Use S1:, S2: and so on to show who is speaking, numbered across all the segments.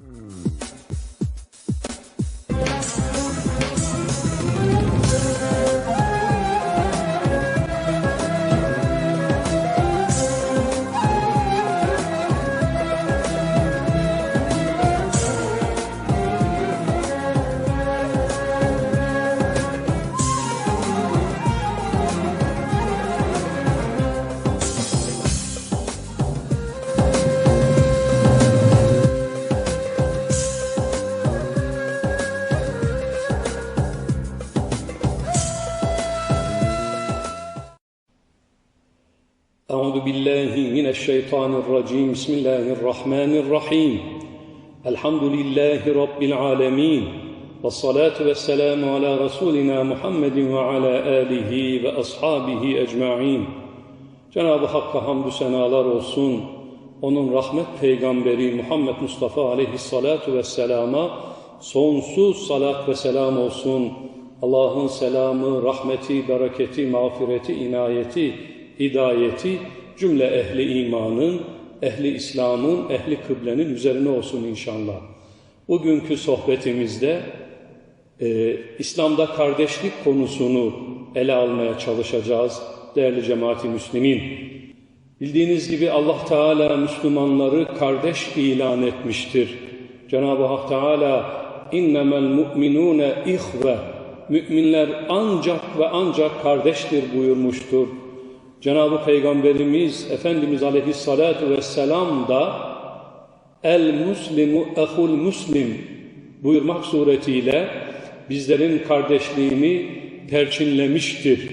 S1: 嗯。أعوذ بالله من الشيطان الرجيم بسم الله الرحمن الرحيم الحمد لله رب العالمين والصلاة والسلام على رسولنا محمد وعلى آله وأصحابه أجمعين Cenab-ı Hakk'a hamdü senalar olsun. Onun rahmet peygamberi Muhammed Mustafa aleyhissalatu vesselama sonsuz salat ve selam olsun. Allah'ın selamı, rahmeti, bereketi, mağfireti, inayeti, hidayeti cümle ehli imanın, ehli İslam'ın, ehli kıblenin üzerine olsun inşallah. Bugünkü sohbetimizde e, İslam'da kardeşlik konusunu ele almaya çalışacağız değerli cemaati müslimin. Bildiğiniz gibi Allah Teala Müslümanları kardeş ilan etmiştir. Cenab-ı Hak Teala innemel mu'minune ihve müminler ancak ve ancak kardeştir buyurmuştur. Cenab-ı Peygamberimiz Efendimiz Aleyhissalatu vesselam da el muslimu ehul muslim buyurmak suretiyle bizlerin kardeşliğini perçinlemiştir.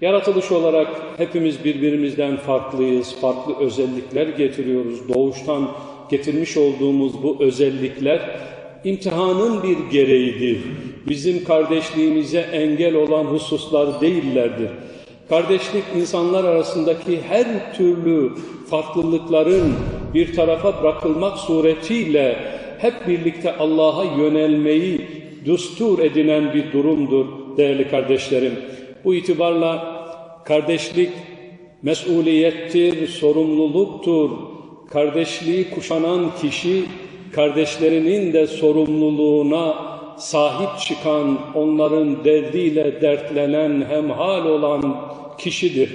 S1: Yaratılış olarak hepimiz birbirimizden farklıyız, farklı özellikler getiriyoruz. Doğuştan getirmiş olduğumuz bu özellikler imtihanın bir gereğidir. Bizim kardeşliğimize engel olan hususlar değillerdir. Kardeşlik insanlar arasındaki her türlü farklılıkların bir tarafa bırakılmak suretiyle hep birlikte Allah'a yönelmeyi düstur edinen bir durumdur değerli kardeşlerim. Bu itibarla kardeşlik mesuliyettir, sorumluluktur. Kardeşliği kuşanan kişi kardeşlerinin de sorumluluğuna sahip çıkan, onların derdiyle dertlenen, hemhal olan kişidir.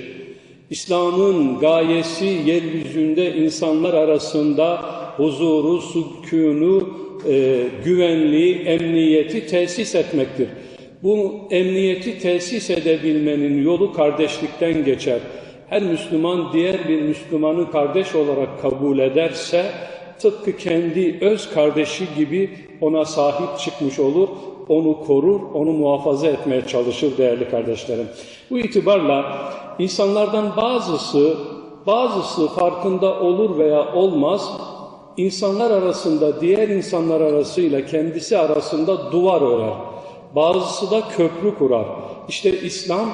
S1: İslam'ın gayesi yeryüzünde insanlar arasında huzuru, sükûnu, e, güvenliği, emniyeti tesis etmektir. Bu emniyeti tesis edebilmenin yolu kardeşlikten geçer. Her Müslüman diğer bir Müslümanı kardeş olarak kabul ederse tıpkı kendi öz kardeşi gibi ona sahip çıkmış olur, onu korur, onu muhafaza etmeye çalışır değerli kardeşlerim. Bu itibarla insanlardan bazısı, bazısı farkında olur veya olmaz, insanlar arasında, diğer insanlar arasıyla kendisi arasında duvar örer. Bazısı da köprü kurar. İşte İslam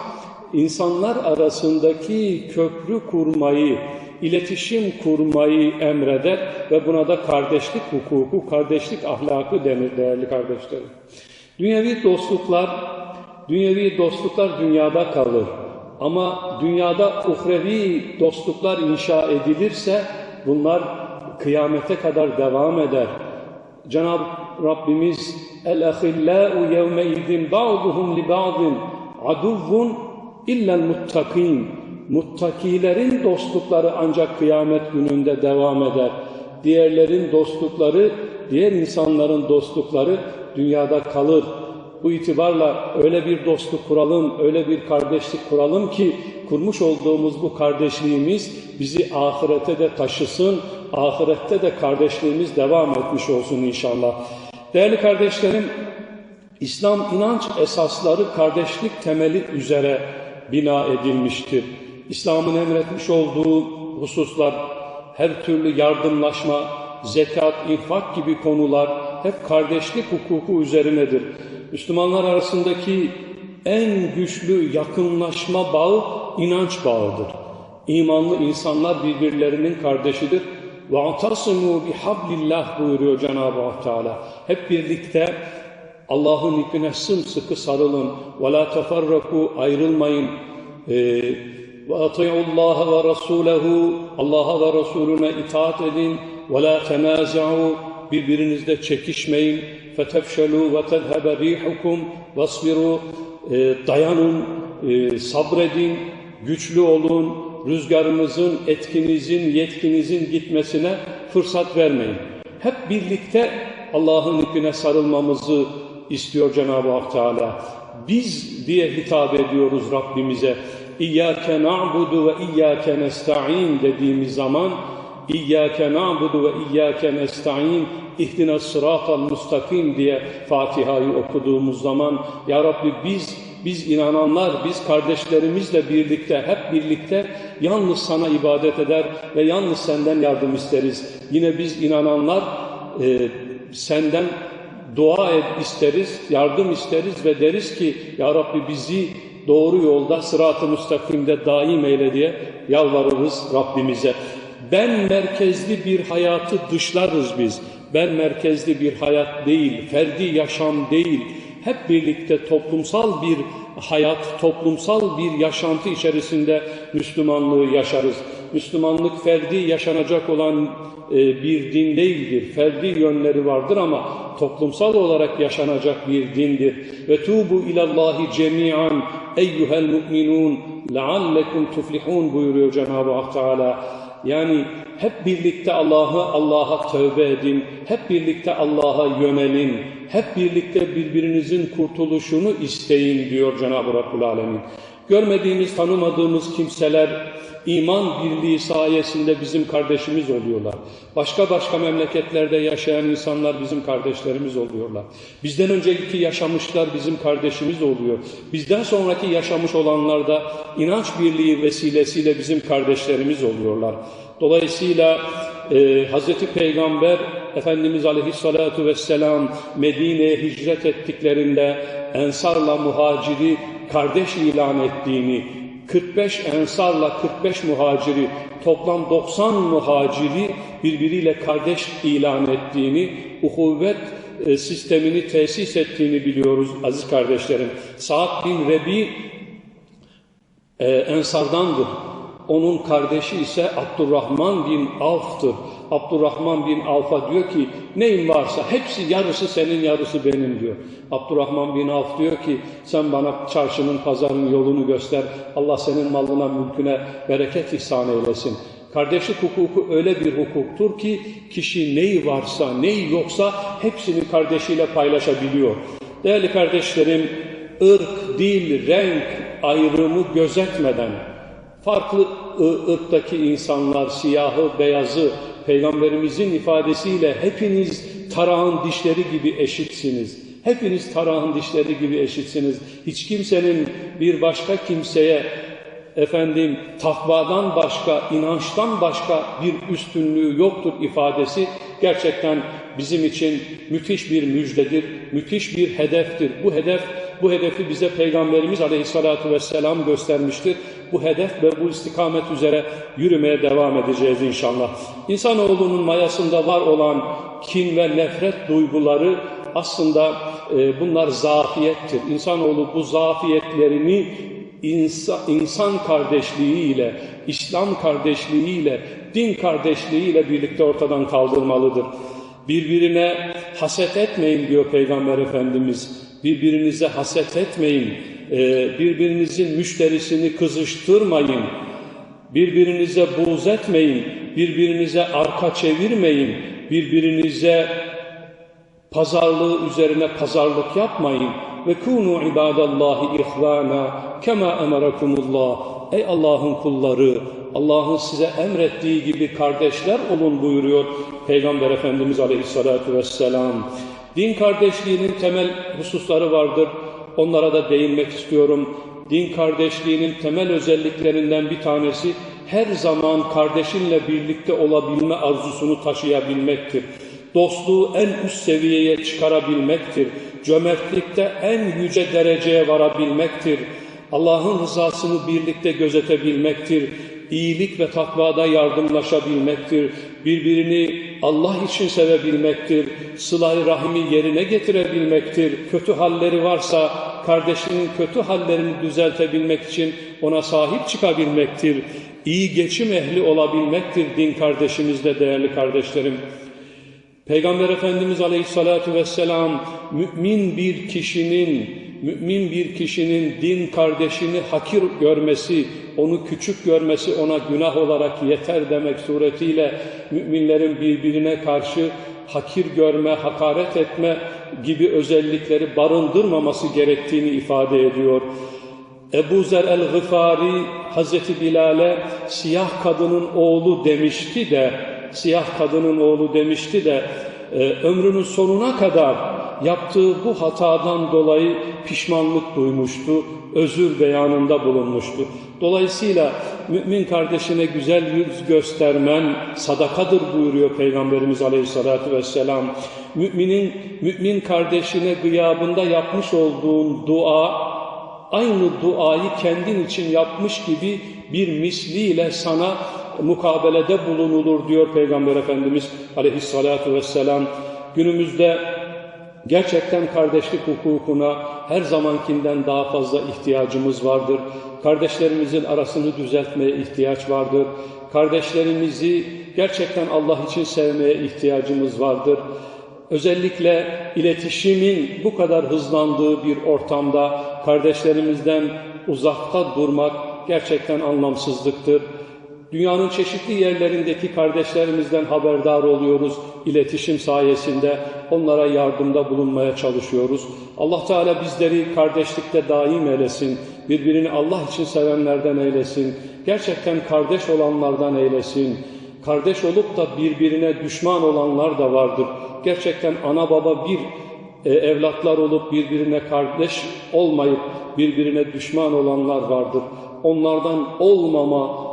S1: insanlar arasındaki köprü kurmayı, iletişim kurmayı emreder ve buna da kardeşlik hukuku, kardeşlik ahlakı denir değerli kardeşlerim. Dünyevi dostluklar, dünyevi dostluklar dünyada kalır. Ama dünyada uhrevi dostluklar inşa edilirse bunlar kıyamete kadar devam eder. Cenab-ı Rabbimiz el-ahillâ'u yevme idin ba'duhum li ba'din aduvvun illel muttakin Muttakilerin dostlukları ancak kıyamet gününde devam eder. Diğerlerin dostlukları, diğer insanların dostlukları dünyada kalır. Bu itibarla öyle bir dostluk kuralım, öyle bir kardeşlik kuralım ki kurmuş olduğumuz bu kardeşliğimiz bizi ahirete de taşısın, ahirette de kardeşliğimiz devam etmiş olsun inşallah. Değerli kardeşlerim, İslam inanç esasları kardeşlik temeli üzere bina edilmiştir. İslam'ın emretmiş olduğu hususlar, her türlü yardımlaşma, zekat, infak gibi konular hep kardeşlik hukuku üzerinedir. Müslümanlar arasındaki en güçlü yakınlaşma bağı inanç bağıdır. İmanlı insanlar birbirlerinin kardeşidir. وَاَعْتَصِمُوا بِحَبْلِ اللّٰهِ buyuruyor Cenab-ı Hak Teala. Hep birlikte Allah'ın ipine sımsıkı sarılın. وَلَا تَفَرَّقُوا ayrılmayın. Ee, وَاَطِعُوا اللّٰهَ وَرَسُولَهُ Allah'a ve Resulüne itaat edin. وَلَا تَنَازَعُوا birbirinizle çekişmeyin. فَتَفْشَلُوا وَتَذْهَبَ رِيحُكُمْ وَاصْبِرُوا E, Dayanın, e, sabredin, güçlü olun, rüzgarımızın, etkinizin, yetkinizin gitmesine fırsat vermeyin. Hep birlikte Allah'ın ipine sarılmamızı istiyor Cenab-ı Hak Teala. Biz diye hitap ediyoruz Rabbimize. İyyâke na'budu ve iyyâke nesta'in dediğimiz zaman İyyâke na'budu ve iyyâke nesta'in ihdina sıratal mustakim diye Fatiha'yı okuduğumuz zaman Ya Rabbi biz biz inananlar, biz kardeşlerimizle birlikte, hep birlikte yalnız sana ibadet eder ve yalnız senden yardım isteriz. Yine biz inananlar e, senden dua et isteriz, yardım isteriz ve deriz ki Ya Rabbi bizi doğru yolda sırat-ı müstakimde daim eyle diye yalvarırız Rabbimize. Ben merkezli bir hayatı dışlarız biz. Ben merkezli bir hayat değil, ferdi yaşam değil. Hep birlikte toplumsal bir hayat, toplumsal bir yaşantı içerisinde Müslümanlığı yaşarız. Müslümanlık ferdi yaşanacak olan e, bir din değildir. Ferdi yönleri vardır ama toplumsal olarak yaşanacak bir dindir. Ve tubu ilallahi cemian eyyuhel mu'minun leallekum tuflihun buyuruyor Cenab-ı Hak Teala. Yani hep birlikte Allah'ı Allah'a tövbe edin, hep birlikte Allah'a yönelin, hep birlikte birbirinizin kurtuluşunu isteyin diyor Cenab-ı Rabbul Alemin. Görmediğimiz, tanımadığımız kimseler iman birliği sayesinde bizim kardeşimiz oluyorlar. Başka başka memleketlerde yaşayan insanlar bizim kardeşlerimiz oluyorlar. Bizden önceki yaşamışlar bizim kardeşimiz oluyor. Bizden sonraki yaşamış olanlar da inanç birliği vesilesiyle bizim kardeşlerimiz oluyorlar. Dolayısıyla e, Hz. Peygamber Efendimiz Aleyhisselatü Vesselam Medine'ye hicret ettiklerinde Ensar'la muhaciri kardeş ilan ettiğini, 45 ensarla 45 muhaciri, toplam 90 muhaciri birbiriyle kardeş ilan ettiğini, uhuvvet e, sistemini tesis ettiğini biliyoruz aziz kardeşlerim. Sa'd bin Rebi e, ensardandır. Onun kardeşi ise Abdurrahman bin Avf'tır. Abdurrahman bin Avf'a diyor ki neyin varsa hepsi yarısı senin yarısı benim diyor. Abdurrahman bin Avf diyor ki sen bana çarşının pazarın yolunu göster. Allah senin malına mülküne bereket ihsan eylesin. Kardeşlik hukuku öyle bir hukuktur ki kişi neyi varsa neyi yoksa hepsini kardeşiyle paylaşabiliyor. Değerli kardeşlerim ırk, dil, renk ayrımı gözetmeden farklı ırktaki insanlar siyahı, beyazı, Peygamberimizin ifadesiyle hepiniz tarağın dişleri gibi eşitsiniz. Hepiniz tarağın dişleri gibi eşitsiniz. Hiç kimsenin bir başka kimseye efendim takvadan başka, inançtan başka bir üstünlüğü yoktur ifadesi gerçekten bizim için müthiş bir müjdedir, müthiş bir hedeftir. Bu hedef bu hedefi bize Peygamberimiz Aleyhisselatü Vesselam göstermiştir. Bu hedef ve bu istikamet üzere yürümeye devam edeceğiz inşallah. İnsanoğlunun mayasında var olan kin ve nefret duyguları aslında e, bunlar zafiyettir. İnsanoğlu bu zafiyetlerini insan, insan kardeşliğiyle, İslam kardeşliğiyle, din kardeşliğiyle birlikte ortadan kaldırmalıdır. Birbirine haset etmeyin diyor Peygamber Efendimiz. Birbirinize haset etmeyin. Ee, birbirinizin müşterisini kızıştırmayın. Birbirinize buğz etmeyin. Birbirinize arka çevirmeyin. Birbirinize pazarlığı üzerine pazarlık yapmayın. Ve kunu ibadallahi ihvana kema emarakumullah. Ey Allah'ın kulları, Allah'ın size emrettiği gibi kardeşler olun buyuruyor Peygamber Efendimiz Aleyhisselatü Vesselam. Din kardeşliğinin temel hususları vardır. Onlara da değinmek istiyorum. Din kardeşliğinin temel özelliklerinden bir tanesi her zaman kardeşinle birlikte olabilme arzusunu taşıyabilmektir. Dostluğu en üst seviyeye çıkarabilmektir. Cömertlikte en yüce dereceye varabilmektir. Allah'ın rızasını birlikte gözetebilmektir iyilik ve takvada yardımlaşabilmektir. Birbirini Allah için sevebilmektir. Sıla-i rahimi yerine getirebilmektir. Kötü halleri varsa kardeşinin kötü hallerini düzeltebilmek için ona sahip Peygamber Efendimiz Aleyhisselatü Vesselam mümin bir kişinin mümin bir kişinin din kardeşini hakir görmesi, onu küçük görmesi ona günah olarak yeter demek suretiyle müminlerin birbirine karşı hakir görme, hakaret etme gibi özellikleri barındırmaması gerektiğini ifade ediyor. Ebu Zer el-Gıfari Hazreti Bilal'e siyah kadının oğlu demişti de siyah kadının oğlu demişti de e, ömrünün sonuna kadar yaptığı bu hatadan dolayı pişmanlık duymuştu, özür beyanında bulunmuştu. Dolayısıyla mümin kardeşine güzel yüz göstermen sadakadır buyuruyor Peygamberimiz Aleyhisselatü Vesselam. Müminin mümin kardeşine gıyabında yapmış olduğun dua aynı duayı kendin için yapmış gibi bir misliyle sana mukabelede bulunulur diyor Peygamber Efendimiz aleyhissalatu vesselam. Günümüzde gerçekten kardeşlik hukukuna her zamankinden daha fazla ihtiyacımız vardır. Kardeşlerimizin arasını düzeltmeye ihtiyaç vardır. Kardeşlerimizi gerçekten Allah için sevmeye ihtiyacımız vardır. Özellikle iletişimin bu kadar hızlandığı bir ortamda kardeşlerimizden uzakta durmak gerçekten anlamsızlıktır. Dünyanın çeşitli yerlerindeki kardeşlerimizden haberdar oluyoruz. İletişim sayesinde onlara yardımda bulunmaya çalışıyoruz. Allah Teala bizleri kardeşlikte daim eylesin. Birbirini Allah için sevenlerden eylesin. Gerçekten kardeş olanlardan eylesin. Kardeş olup da birbirine düşman olanlar da vardır. Gerçekten ana baba bir e, evlatlar olup birbirine kardeş olmayıp birbirine düşman olanlar vardır. Onlardan olmama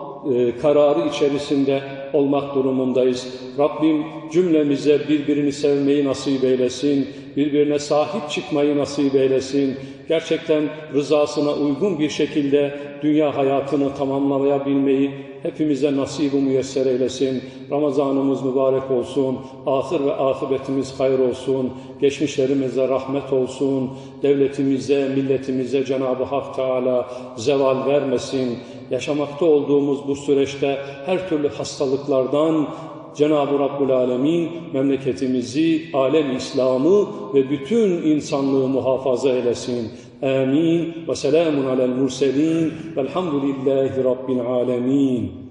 S1: kararı içerisinde olmak durumundayız. Rabbim cümlemize birbirini sevmeyi nasip eylesin, birbirine sahip çıkmayı nasip eylesin. Gerçekten rızasına uygun bir şekilde dünya hayatını tamamlayabilmeyi hepimize nasip-i müyesser eylesin. Ramazanımız mübarek olsun, ahir ve akıbetimiz hayır olsun, geçmişlerimize rahmet olsun, devletimize, milletimize Cenab-ı Hak Teala zeval vermesin. Yaşamakta olduğumuz bu süreçte her türlü hastalıklardan Cenab-ı Rabbul Alemin memleketimizi, alem İslam'ı ve bütün insanlığı muhafaza eylesin. Amin ve selamun alel murselin velhamdülillahi Rabbil alemin.